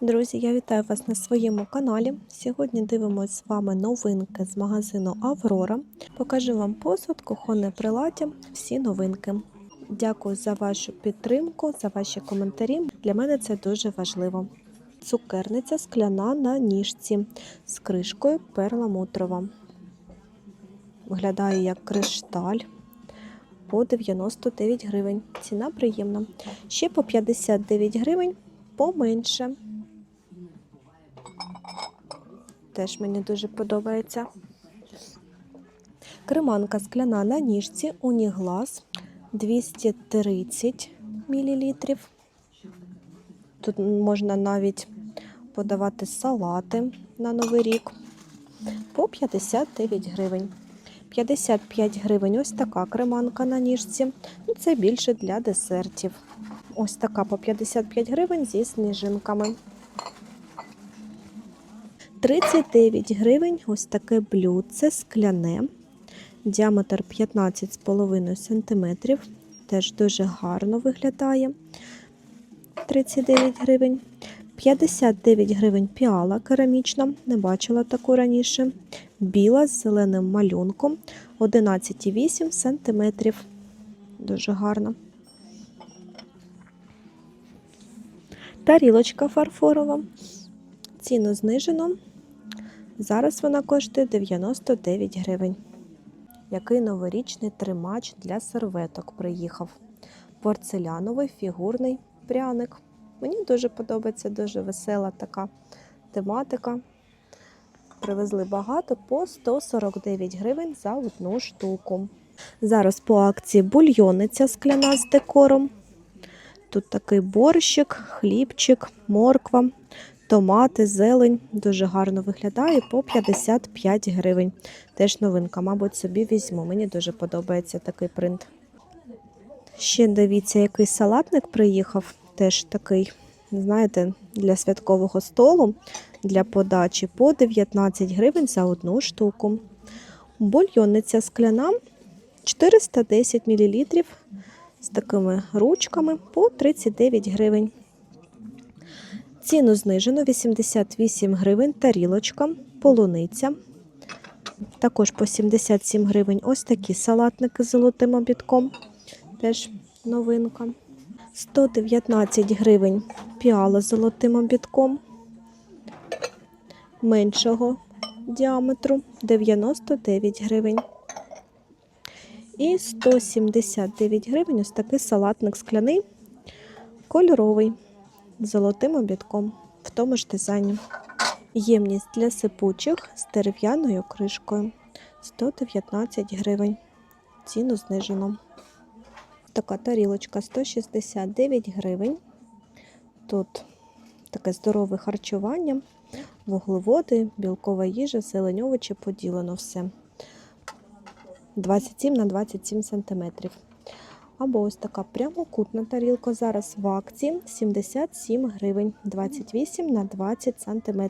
Друзі, я вітаю вас на своєму каналі. Сьогодні дивимося з вами новинки з магазину Аврора. Покажу вам посуд, кухонне приладдя, всі новинки. Дякую за вашу підтримку, за ваші коментарі. Для мене це дуже важливо. Цукерниця скляна на ніжці з кришкою перламутрова. Виглядає як кришталь по 99 гривень. Ціна приємна. Ще по 59 гривень поменше. Теж мені дуже подобається. Креманка скляна на ніжці Уніглас 230 мл. Тут можна навіть подавати салати на Новий рік по 59 гривень. 55 гривень ось така креманка на ніжці. Ну, Це більше для десертів. Ось така по 55 гривень зі сніжинками. 39 гривень ось таке блюдце скляне. Діаметр 15,5 см. Теж дуже гарно виглядає. 39 гривень. 59 гривень піала керамічна. Не бачила таку раніше. Біла з зеленим малюнком 11,8 см. Дуже гарно. Тарілочка фарфорова. Ціну знижено. Зараз вона коштує 99 гривень. Який новорічний тримач для серветок приїхав. Порцеляновий фігурний пряник. Мені дуже подобається, дуже весела така тематика. Привезли багато по 149 гривень за одну штуку. Зараз по акції бульйониця скляна з декором. Тут такий борщик, хлібчик, морква, томати, зелень. Дуже гарно виглядає по 55 гривень. Теж новинка, мабуть, собі візьму. Мені дуже подобається такий принт. Ще дивіться, який салатник приїхав. Теж такий, знаєте, для святкового столу, для подачі по 19 гривень за одну штуку. Бульйонниця скляна 410 мл з такими ручками по 39 гривень. Ціну знижено 88 гривень тарілочка, полуниця. Також по 77 гривень ось такі салатники з золотим обідком. Теж новинка. 119 гривень піала з золотим обідком. Меншого діаметру 99 гривень. І 179 гривень ось такий салатник скляний, кольоровий, золотим обідком в тому ж дизайні. Ємність для сипучих з дерев'яною кришкою 119 гривень. Ціну знижено. Така тарілочка 169 гривень. Тут таке здорове харчування, вуглеводи, білкова їжа, зелень, овочі поділено все. 27 на 27 см. Або ось така прямокутна тарілка. Зараз в акції 77 гривень, 28 на 20 см.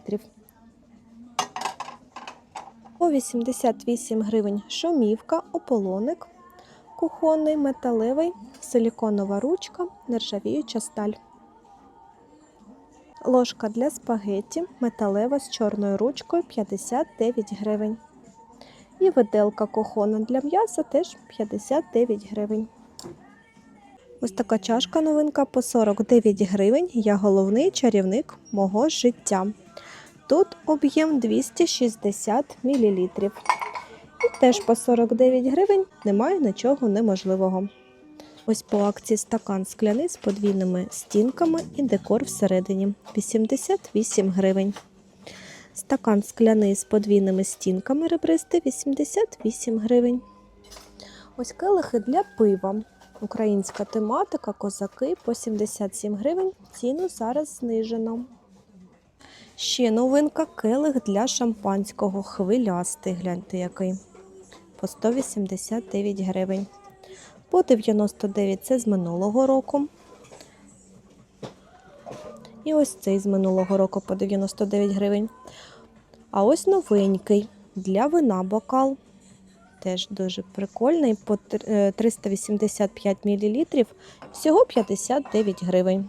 По 88 гривень шумівка, ополоник, кухонний, металевий, силіконова ручка, нержавіюча сталь. Ложка для спагетті, металева з чорною ручкою 59 гривень. І виделка кухонна для м'яса теж 59 гривень. Ось така чашка новинка по 49 гривень. Я головний чарівник мого життя. Тут об'єм 260 мл. І теж по 49 гривень немає нічого неможливого. Ось по акції стакан скляний з подвійними стінками і декор всередині 88 гривень. Стакан скляний з подвійними стінками ребристий 88 гривень. Ось келихи для пива. Українська тематика, козаки по 77 гривень. Ціну зараз знижено. Ще новинка келих для шампанського. Хвилястий. Гляньте який. По 189 гривень. По 99 це з минулого року. І ось цей з минулого року по 99 гривень. А ось новенький для вина бокал. Теж дуже прикольний. По е, 385 мл. Всього 59 гривень.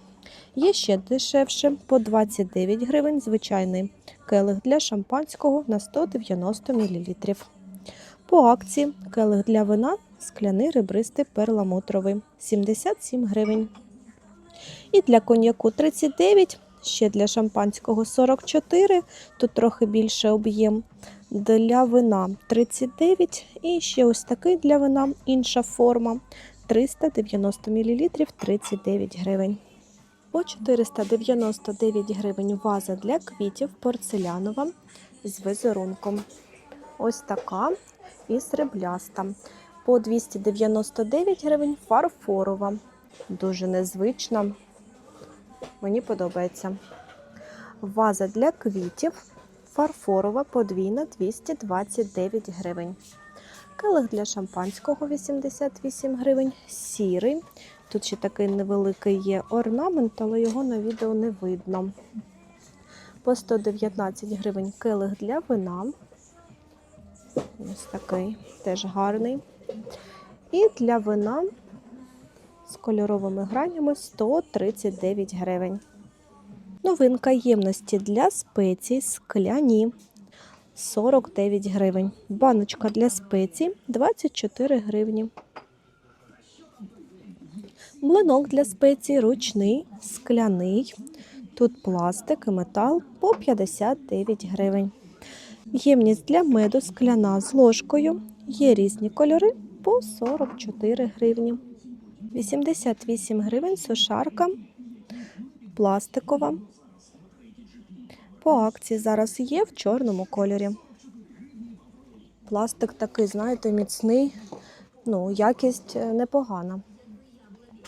Є ще дешевше по 29 гривень звичайний келих для шампанського на 190 мл. По акції келих для вина скляний ребристий перламутровий 77 гривень. І для коньяку 39, ще для шампанського 44, тут трохи більше об'єм. Для вина 39 і ще ось такий для вина інша форма 390 мл 39 гривень. По 499 гривень ваза для квітів порцелянова з візерунком. Ось така і срібляста. По 299 гривень фарфорова. Дуже незвична. Мені подобається. Ваза для квітів фарфорова подвійна 229 гривень. Келих для шампанського 88 гривень. Сірий. Тут ще такий невеликий є орнамент, але його на відео не видно. По 119 гривень келих для вина. Ось такий теж гарний. І для вина з кольоровими гранями 139 гривень. Новинка ємності для спецій скляні 49 гривень. Баночка для спецій 24 гривні. Млинок для спецій ручний, скляний. Тут пластик і метал по 59 гривень. Ємність для меду скляна з ложкою. Є різні кольори по 44 гривні. 88 гривень сушарка пластикова. По акції зараз є в чорному кольорі. Пластик такий, знаєте, міцний, ну, якість е, непогана.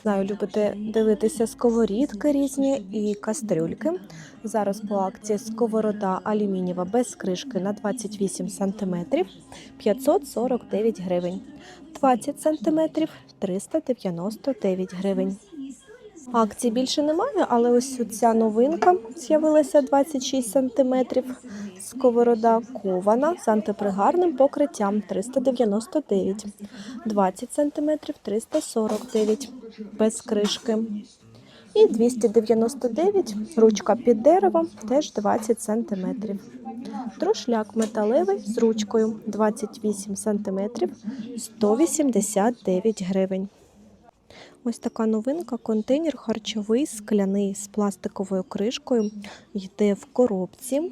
Знаю, любите дивитися сковорідки різні і кастрюльки. Зараз по акції сковорода алюмінієва без кришки на 28 см 549 гривень. 20 см 399 гривень. Акцій більше немає, але ось ця новинка з'явилася 26 см. Сковорода кована з антипригарним покриттям 399, 20 см 349 без кришки. І 299 ручка під деревом теж 20 см. Трошляк металевий з ручкою 28 см 189 гривень. Ось така новинка. Контейнер харчовий скляний з пластиковою кришкою. Йде в коробці.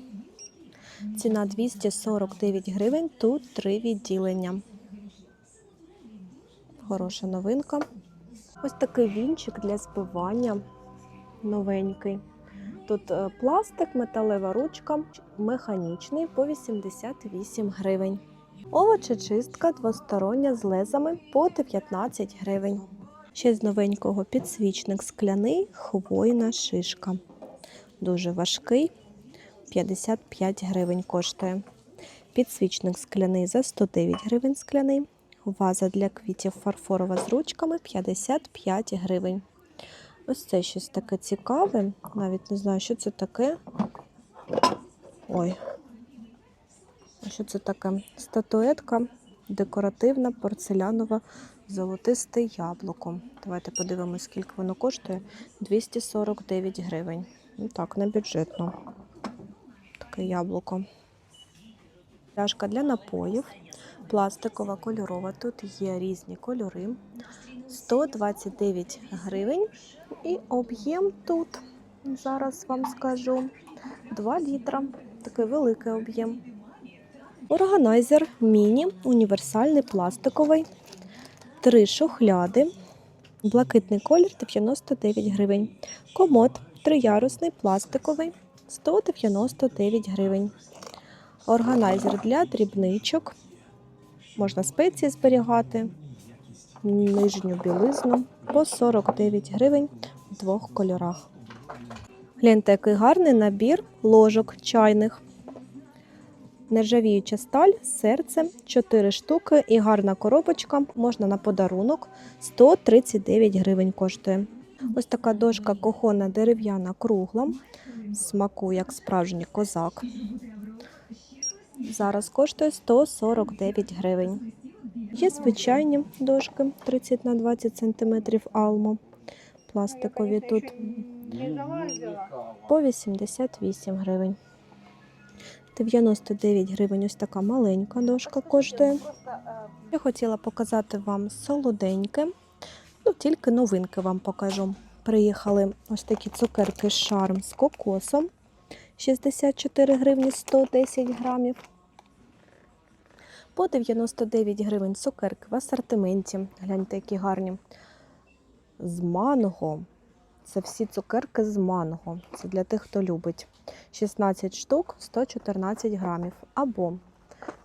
Ціна 249 гривень. Тут три відділення. Хороша новинка. Ось такий вінчик для збивання. Новенький. Тут е, пластик, металева ручка, механічний по 88 гривень. Овочечистка двостороння з лезами по 19 гривень. Ще з новенького підсвічник скляний, хвойна шишка. Дуже важкий, 55 гривень коштує. Підсвічник скляний за 109 гривень скляний. Ваза для квітів фарфорова з ручками 55 гривень. Ось це щось таке цікаве. Навіть не знаю, що це таке. Ой. Що це таке? Статуетка декоративна, порцелянова, золотисте яблуко. Давайте подивимось, скільки воно коштує. 249 гривень. Ну так, не бюджетно. Таке яблуко. Пляшка для напоїв. Пластикова кольорова. Тут є різні кольори. 129 гривень. І об'єм тут, зараз вам скажу, 2 літра. Такий великий об'єм. Органайзер міні, універсальний пластиковий. Три шухляди. Блакитний колір 99 гривень. Комод триярусний пластиковий 199 гривень. Органайзер для дрібничок. Можна спеції зберігати. Нижню білизну по 49 гривень в двох кольорах. Гляньте, який гарний набір ложок чайних. Нержавіюча сталь, серце, 4 штуки і гарна коробочка. Можна на подарунок 139 гривень коштує. Ось така дошка кохона дерев'яна кругла. Смаку як справжній козак. Зараз коштує 149 гривень. Є звичайні дошки 30 на 20 см алмо. Пластикові тут по 88 гривень. 99 гривень ось така маленька дошка коштує. Я хотіла показати вам солоденьке, ну тільки новинки вам покажу. Приїхали ось такі цукерки шарм з кокосом. 64 гривні 110 грамів. По 99 гривень цукерки в асортименті. Гляньте, які гарні. З манго. Це всі цукерки з манго. Це для тих, хто любить. 16 штук 114 грамів. Або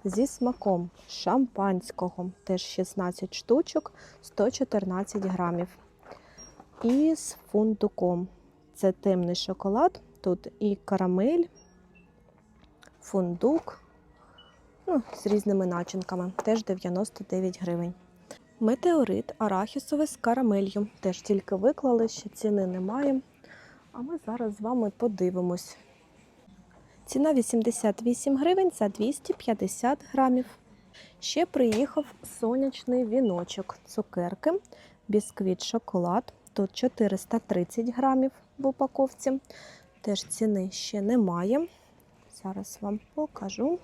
зі смаком шампанського, теж 16 штучок 114 грамів. І з фундуком. Це темний шоколад. Тут і карамель, фундук, ну, з різними начинками. Теж 99 гривень. Метеорит арахісовий з карамелью. Теж тільки виклали, ще ціни немає. А ми зараз з вами подивимось. Ціна 88 гривень за 250 грамів. Ще приїхав сонячний віночок цукерки, бісквіт шоколад. Тут 430 грамів в упаковці. Теж ціни ще немає. Зараз вам покажу.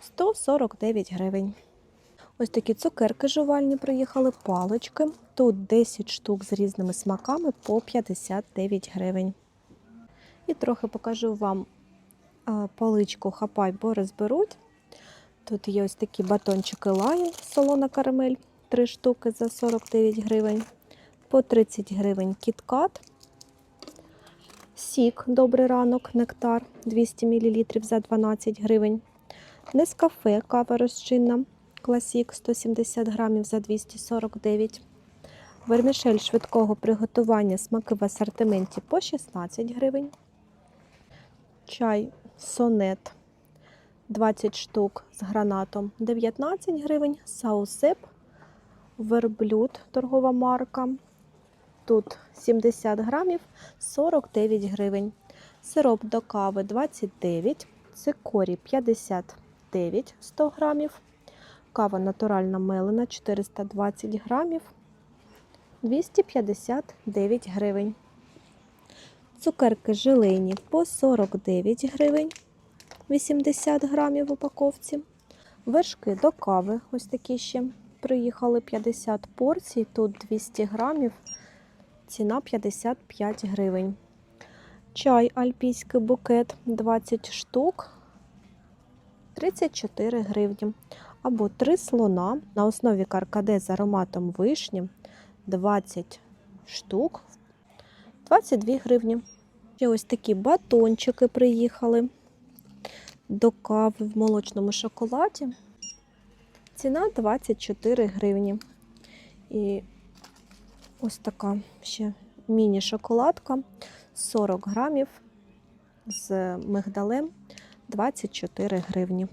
149 гривень. Ось такі цукерки жувальні приїхали, палички. Тут 10 штук з різними смаками по 59 гривень. І трохи покажу вам а, паличку хапай, бо розберуть. Тут є ось такі батончики лайн, солона карамель, 3 штуки за 49 гривень. По 30 гривень кіткат. Сік, добрий ранок, нектар 200 мл за 12 гривень. Нескафе, кава розчинна, класік 170 грамів за 249. Вермішель швидкого приготування смаки в асортименті по 16 гривень. Чай сонет 20 штук з гранатом 19 гривень. Саусеп, верблюд, торгова марка. Тут 70 грамів 49 гривень. Сироп до кави 29, цикорій 59 100 грамів. Кава натуральна мелена 420 грамів 259 гривень. Цукерки желейні по 49 гривень 80 грамів в упаковці. Вершки до кави, ось такі ще приїхали 50 порцій, тут 200 грамів, ціна 55 гривень. Чай альпійський букет 20 штук 34 гривні. Або 3 слона на основі каркаде з ароматом вишні 20 штук 22 гривні. Ще ось такі батончики приїхали до кави в молочному шоколаді. Ціна 24 гривні. І ось така ще міні-шоколадка 40 грамів з мигдалем 24 гривні.